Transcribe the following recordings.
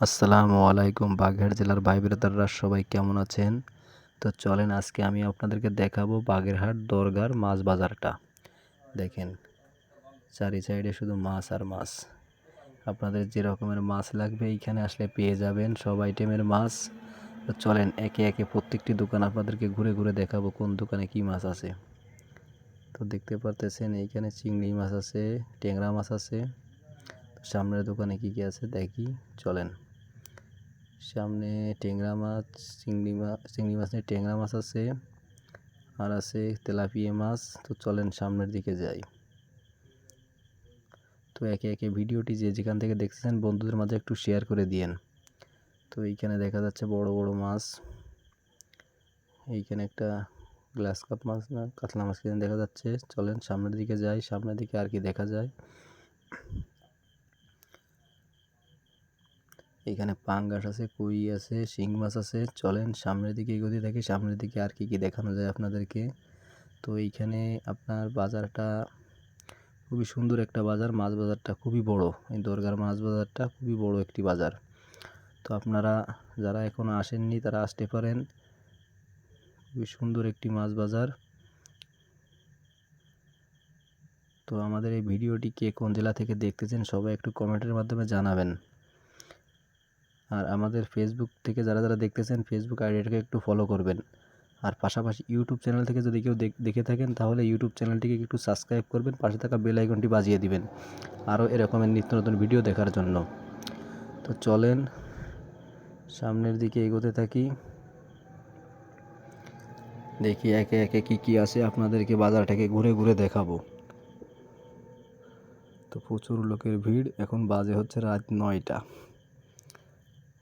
আসসালামু আলাইকুম বাগেরহাট জেলার ভাই ব্রাদাররা সবাই কেমন আছেন? তো চলেন আজকে আমি আপনাদেরকে দেখাবো বাগেরহাট দরগার মাছ বাজারটা। দেখেন, চারি সাইডে শুধু মাছ আর মাছ। আপনাদের যে রকমের মাছ লাগবে এইখানে আসলে পেয়ে যাবেন সব আইটেমের মাছ। তো চলেন, একে একে প্রত্যেকটি দোকান আপনাদেরকে ঘুরে ঘুরে দেখাবো কোন দোকানে কি মাছ আছে। তো দেখতে পারতেছেন এইখানে চিংড়ি মাছ আছে, ট্যাংরা মাছ আছে। সামনের দোকানে কি কি আছে দেখি, চলেন। সামনে ট্যাংরা মাছ, চিংড়ি মাছ চিংড়ি মাছ ট্যাংরা মাছ আছে আর আছে তেলাপিয়া মাছ। তো চলেন সামনের দিকে যাই। তো একে একে ভিডিওটি যে যেখান থেকে দেখতেছেন বন্ধুদের মাঝে একটু শেয়ার করে দিয়েন। তো এইখানে দেখা যাচ্ছে বড় বড় মাছ। এইখানে একটা গ্লাস কাপ মাছ না, কাতলা মাছ কিনে দেখা যাচ্ছে। চলেন সামনের দিকে যাই, সামনের দিকে আর কি দেখা যায়। এখানে পাঙ্গাস আছে, কই আছে, শিং মাছ আছে। চলেন সামনের দিকে এগোতে থাকি। সামনের দিকে আর কি কি দেখানো যায় আপনাদেরকে? তো এইখানে আপনার বাজারটা খুবই সুন্দর একটা বাজার। মাছ বাজারটা খুবই বড়। এই দরগার মাছ বাজারটা খুবই বড় একটি বাজার। তো আপনারা যারা এখনও আসেননি, তারা আসতে পারেন। খুবই সুন্দর একটি মাছ বাজার। তো আমাদের এই ভিডিওটি কে কোন জেলা থেকে দেখতেছেন, সবাই একটু কমেন্টের মাধ্যমে জানাবেন। আর আমাদের ফেসবুক থেকে যারা যারা দেখতেছেন ফেসবুক আইডিটাকে একটু ফলো করবেন। আর পাশাপাশি ইউটিউব চ্যানেল থেকে যদি কেউ দেখে থাকেন, তাহলে ইউটিউব চ্যানেলটিকে একটু সাবস্ক্রাইব করবেন, পাশে থাকা বেল আইকনটি বাজিয়ে দিবেন। আরও এরকমের নিত্য নতুন ভিডিও দেখার জন্য। তো চলেন, সামনের দিকে এগোতে থাকি। দেখি একে একে কি কি আছে, আপনাদেরকে বাজারটাকে ঘুরে ঘুরে দেখাবো। তো প্রচুর লোকের ভিড়, এখন বাজে হচ্ছে রাত নয়টা।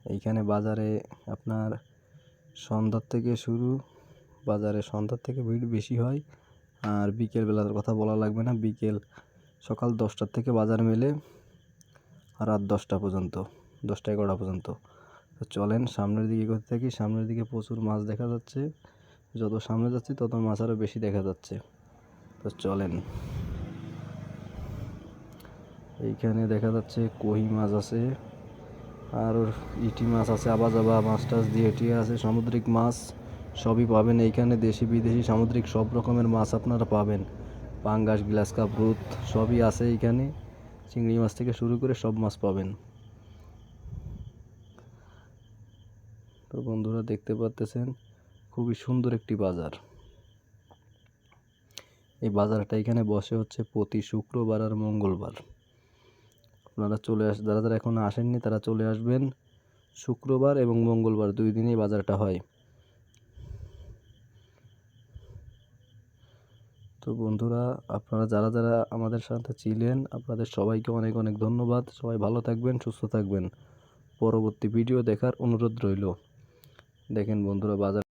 এইখানে বাজারে আপনার সন্ধ্যার থেকে শুরু, বাজারে সন্ধ্যার থেকে ভিড় বেশি হয়। আর বিকেল বেলার কথা বলা লাগবে না, বিকেল সকাল দশটার থেকে বাজার মেলে রাত দশটা পর্যন্ত, দশটা এগারোটা পর্যন্ত। তো চলেন সামনের দিকে করতে থাকি, সামনের দিকে প্রচুর মাছ দেখা যাচ্ছে। যত সামনে যাচ্ছি তত মাছ আরও বেশি দেখা যাচ্ছে। তো চলেন। এইখানে দেখা যাচ্ছে কহি মাছ আছে। আর ইটি মাছ আছে আবা যাবা মাছ টাছ দিয়ে এটি আছে, সামুদ্রিক মাছ সবই পাবেন এইখানে, দেশি, বিদেশি, সামুদ্রিক সব রকমের মাছ আপনারা পাবেন। পাঙ্গাস গ্লাস কাপ রুত সবই আছে এইখানে। চিংড়ি মাছ থেকে শুরু করে সব মাছ পাবেন। তো বন্ধুরা দেখতে পাচ্তেছেন, খুবই সুন্দর একটি বাজার। এই বাজারটা এখানে বসে হচ্ছে প্রতি শুক্রবার আর মঙ্গলবার। আপনারা চলে আস, যারা যারা এখনও আসেননি তারা চলে আসবেন। শুক্রবার এবং মঙ্গলবার দুই দিনেই বাজারটা হয়। তো বন্ধুরা, আপনারা যারা যারা আমাদের সাথে ছিলেন, আপনাদের সবাইকে অনেক অনেক ধন্যবাদ। সবাই ভালো থাকবেন, সুস্থ থাকবেন। পরবর্তী ভিডিও দেখার অনুরোধ রইল। দেখেন বন্ধুরা, বাজার